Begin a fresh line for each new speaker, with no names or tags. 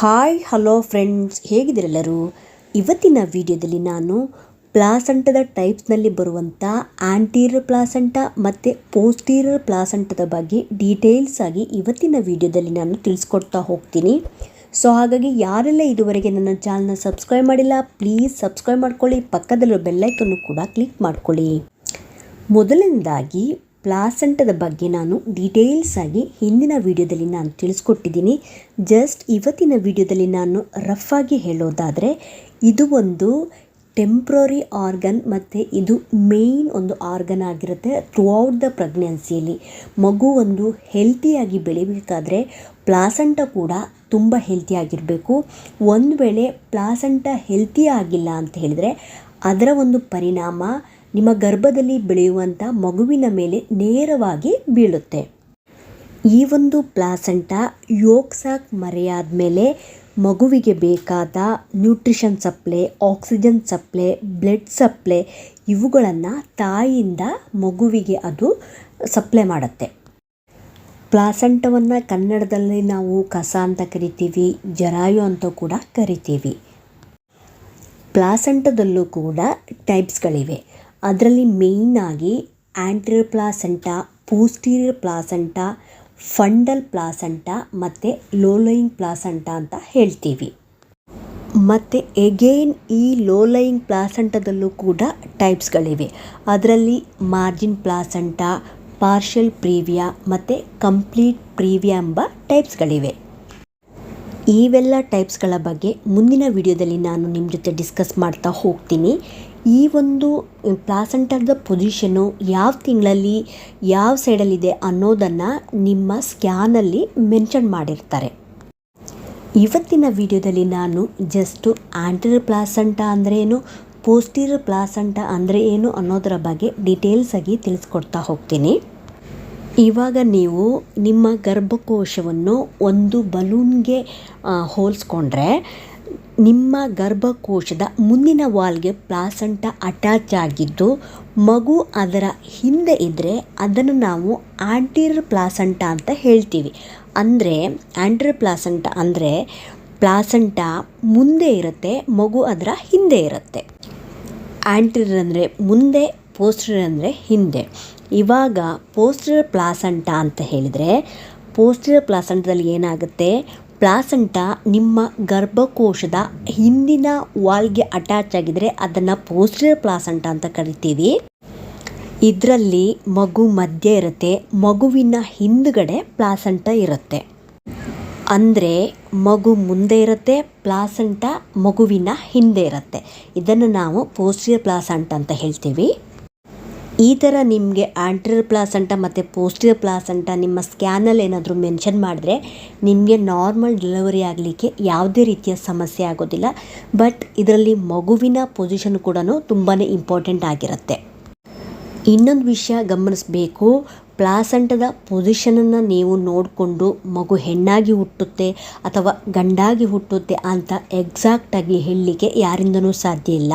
Hi, hello friends ಹೇಗಿದ್ದೀರೆಲ್ಲರೂ ಇವತ್ತಿನ ವಿಡಿಯೋದಲ್ಲಿ ನಾನು ಪ್ಲಾಸಂಟದ ಟೈಪ್ಸ್ನಲ್ಲಿ ಬರುವಂಥ ಆಂಟೀರಿಯರ್ ಪ್ಲಾಸಂಟ ಮತ್ತು ಪೋಸ್ಟೀರಿಯರ್ ಪ್ಲಾಸಂಟದ ಬಗ್ಗೆ ಡೀಟೇಲ್ಸ್ ಆಗಿ ಇವತ್ತಿನ ವಿಡಿಯೋದಲ್ಲಿ ನಾನು ತಿಳಿಸ್ಕೊಡ್ತಾ ಹೋಗ್ತೀನಿ. ಸೊ ಹಾಗಾಗಿ ಯಾರೆಲ್ಲ ಇದುವರೆಗೆ ನನ್ನ ಚಾನಲ್ನ ಸಬ್ಸ್ಕ್ರೈಬ್ ಮಾಡಿಲ್ಲ ಪ್ಲೀಸ್ ಸಬ್ಸ್ಕ್ರೈಬ್ ಮಾಡ್ಕೊಳ್ಳಿ. ಪಕ್ಕದಲ್ಲಿರೋ ಬೆಲ್ಲೈಕನ್ನು ಕೂಡ ಕ್ಲಿಕ್ ಮಾಡ್ಕೊಳ್ಳಿ. ಮೊದಲನೇದಾಗಿ ಪ್ಲಾಸಂಟದ ಬಗ್ಗೆ ನಾನು ಡೀಟೇಲ್ಸ್ ಆಗಿ ಹಿಂದಿನ ವಿಡಿಯೋದಲ್ಲಿ ನಾನು ತಿಳಿಸ್ಕೊಟ್ಟಿದ್ದೀನಿ. ಜಸ್ಟ್ ಇವತ್ತಿನ ವಿಡಿಯೋದಲ್ಲಿ ನಾನು ರಫ್ ಆಗಿ ಹೇಳೋದಾದರೆ, ಇದು ಒಂದು ಟೆಂಪ್ರರಿ ಆರ್ಗನ್ ಮತ್ತು ಇದು ಮೇಯ್ನ್ ಒಂದು ಆರ್ಗನ್ ಆಗಿರುತ್ತೆ ಥ್ರೂಔಟ್ ದ ಪ್ರೆಗ್ನೆನ್ಸಿಯಲ್ಲಿ ಮಗು ಒಂದು ಹೆಲ್ತಿಯಾಗಿ ಬೆಳಿಬೇಕಾದ್ರೆ ಪ್ಲಾಸೆಂಟ ಕೂಡ ತುಂಬ ಹೆಲ್ತಿಯಾಗಿರಬೇಕು ಒಂದು ವೇಳೆ ಪ್ಲಾಸೆಂಟ ಹೆಲ್ತಿ ಆಗಿಲ್ಲ ಅಂತ ಹೇಳಿದರೆ, ಅದರ ಒಂದು ಪರಿಣಾಮ ನಿಮ್ಮ ಗರ್ಭದಲ್ಲಿ ಬೆಳೆಯುವಂಥ ಮಗುವಿನ ಮೇಲೆ ನೇರವಾಗಿ ಬೀಳುತ್ತೆ. ಈ ಒಂದು ಪ್ಲಾಸೆಂಟ ಯೋಗ್ಸಾಕ್ ಮರೆಯಾದ ಮೇಲೆ ಮಗುವಿಗೆ ಬೇಕಾದ nutrition supply, oxygen supply, blood supply ಇವುಗಳನ್ನು ತಾಯಿಯಿಂದ ಮಗುವಿಗೆ ಅದು ಸಪ್ಲೈ ಮಾಡುತ್ತೆ. ಪ್ಲಾಸೆಂಟವನ್ನು ಕನ್ನಡದಲ್ಲಿ ನಾವು ಕಸ ಅಂತ ಕರಿತೀವಿ, ಜರಾಯು ಅಂತ ಕೂಡ ಕರಿತೀವಿ. ಪ್ಲಾಸೆಂಟದಲ್ಲೂ ಕೂಡ ಟೈಪ್ಸ್ಗಳಿವೆ. ಅದರಲ್ಲಿ ಮೇಯ್ನಾಗಿ ಆ್ಯಂಟ್ರಿಯರ್ ಪ್ಲಾಸಂಟ ಪೋಸ್ಟೀರಿಯರ್ ಪ್ಲಾಸಂಟ ಫಂಡಲ್ ಪ್ಲಾಸಂಟ ಮತ್ತು ಲೋಲೋಯಿಂಗ್ ಪ್ಲಾಸಂಟ ಅಂತ ಹೇಳ್ತೀವಿ. ಮತ್ತು ಎಗೇನ್ ಈ ಲೋಲೈಯಿಂಗ್ ಪ್ಲಾಸಂಟದಲ್ಲೂ ಕೂಡ ಟೈಪ್ಸ್ಗಳಿವೆ ಅದರಲ್ಲಿ ಮಾರ್ಜಿನ್ ಪ್ಲಾಸಂಟ ಪಾರ್ಷಲ್ ಪ್ರೀವಿಯಾ ಮತ್ತು ಕಂಪ್ಲೀಟ್ ಪ್ರೀವಿಯಾ ಎಂಬ ಟೈಪ್ಸ್ಗಳಿವೆ ಇವೆಲ್ಲ ಟೈಪ್ಸ್ಗಳ ಬಗ್ಗೆ ಮುಂದಿನ ವಿಡಿಯೋದಲ್ಲಿ ನಾನು ನಿಮ್ಮ ಜೊತೆ ಡಿಸ್ಕಸ್ ಮಾಡ್ತಾ ಹೋಗ್ತೀನಿ. ಈ ಒಂದು ಪ್ಲಾಸೆಂಟರ್ದ ಪೊಸಿಷನ್ನು ಯಾವ ತಿಂಗಳಲ್ಲಿ, ಯಾವ ಸೈಡಲ್ಲಿದೆ ಅನ್ನೋದನ್ನು ನಿಮ್ಮ ಸ್ಕ್ಯಾನಲ್ಲಿ ಮೆನ್ಷನ್ ಮಾಡಿರ್ತಾರೆ. ಇವತ್ತಿನ ವಿಡಿಯೋದಲ್ಲಿ ನಾನು ಜಸ್ಟು ಆಂಟರ್ ಪ್ಲಾಸಂಟ ಅಂದರೆ ಏನು, ಪೋಸ್ಟೀರಿಯರ್ ಪ್ಲಾಸಂಟ ಅಂದರೆ ಏನು ಅನ್ನೋದರ ಬಗ್ಗೆ ಡೀಟೇಲ್ಸ್ ಆಗಿ ತಿಳಿಸ್ಕೊಡ್ತಾ ಹೋಗ್ತೀನಿ. ಇವಾಗ ನೀವು ನಿಮ್ಮ ಗರ್ಭಕೋಶವನ್ನು ಒಂದು ಬಲೂನ್ಗೆ ಹೋಲಿಸ್ಕೊಂಡ್ರೆ ನಿಮ್ಮ ಗರ್ಭಕೋಶದ ಮುಂದಿನ ವಾಲ್ಗೆ ಪ್ಲಾಸಂಟ ಅಟ್ಯಾಚ್ ಆಗಿದ್ದು, ಮಗು ಅದರ ಹಿಂದೆ ಇದ್ದರೆ ಅದನ್ನು ನಾವು ಆಂಟೀರಿಯರ್ ಪ್ಲಾಸಂಟ ಅಂತ ಹೇಳ್ತೀವಿ. ಅಂದರೆ, ಆಂಟೀರಿಯರ್ ಪ್ಲಾಸಂಟ ಅಂದರೆ ಪ್ಲಾಸಂಟ ಮುಂದೆ ಇರುತ್ತೆ, ಮಗು ಅದರ ಹಿಂದೆ ಇರುತ್ತೆ. ಆಂಟೀರಿಯರ್ ಅಂದರೆ ಮುಂದೆ ಪೋಸ್ಟರ್ ಅಂದರೆ ಹಿಂದೆ. ಇವಾಗ ಪೋಸ್ಟರ್ ಪ್ಲಾಸಂಟ ಅಂತ ಹೇಳಿದರೆ ಪೋಸ್ಟರ್ ಪ್ಲಾಸಂಟದಲ್ಲಿ ಏನಾಗುತ್ತೆ? ಪ್ಲಾಸಂಟ ನಿಮ್ಮ ಗರ್ಭಕೋಶದ ಹಿಂದಿನ ವಾಲ್ಗೆ ಅಟ್ಯಾಚ್ ಆಗಿದ್ರೆ ಅದನ್ನು ಪೋಸ್ಟರ್ ಪ್ಲಾಸಂಟ ಅಂತ ಕರಿತೀವಿ. ಇದರಲ್ಲಿ ಮಗು ಮಧ್ಯ ಇರುತ್ತೆ, ಮಗುವಿನ ಹಿಂದುಗಡೆ ಪ್ಲಾಸಂಟ ಇರುತ್ತೆ. ಅಂದರೆ ಮಗು ಮುಂದೆ ಇರುತ್ತೆ, ಪ್ಲಾಸಂಟ ಮಗುವಿನ ಹಿಂದೆ ಇರುತ್ತೆ. ಇದನ್ನು ನಾವು ಪೋಸ್ಟಿಯರ್ ಪ್ಲಾಸಂಟ ಅಂತ ಹೇಳ್ತೀವಿ. ಈ ಥರ ನಿಮಗೆ ಆಂಟ್ರಿಯರ್ ಪ್ಲಾಸಂಟ ಮತ್ತು ಪೋಸ್ಟಿಯರ್ ಪ್ಲಾಸಂಟ ನಿಮ್ಮ ಸ್ಕ್ಯಾನಲ್ಲಿ ಏನಾದರೂ ಮೆನ್ಷನ್ ಮಾಡಿದ್ರೆ ನಿಮಗೆ ನಾರ್ಮಲ್ ಡೆಲಿವರಿ ಆಗಲಿಕ್ಕೆ ಯಾವುದೇ ರೀತಿಯ ಸಮಸ್ಯೆ ಆಗೋದಿಲ್ಲ. ಬಟ್ ಇದರಲ್ಲಿ ಮಗುವಿನ ಪೊಸಿಷನ್ ಕೂಡ ತುಂಬಾ ಇಂಪಾರ್ಟೆಂಟ್ ಆಗಿರುತ್ತೆ. ಇನ್ನೊಂದು ವಿಷಯ ಗಮನಿಸಬೇಕು. ಪ್ಲಾಸಂಟದ ಪೊಸಿಷನನ್ನು ನೀವು ನೋಡಿಕೊಂಡು ಮಗು ಹೆಣ್ಣಾಗಿ ಹುಟ್ಟುತ್ತೆ ಅಥವಾ ಗಂಡಾಗಿ ಹುಟ್ಟುತ್ತೆ ಅಂತ ಎಕ್ಸಾಕ್ಟಾಗಿ ಹೇಳಲಿಕ್ಕೆ ಯಾರಿಂದನೂ ಸಾಧ್ಯ ಇಲ್ಲ.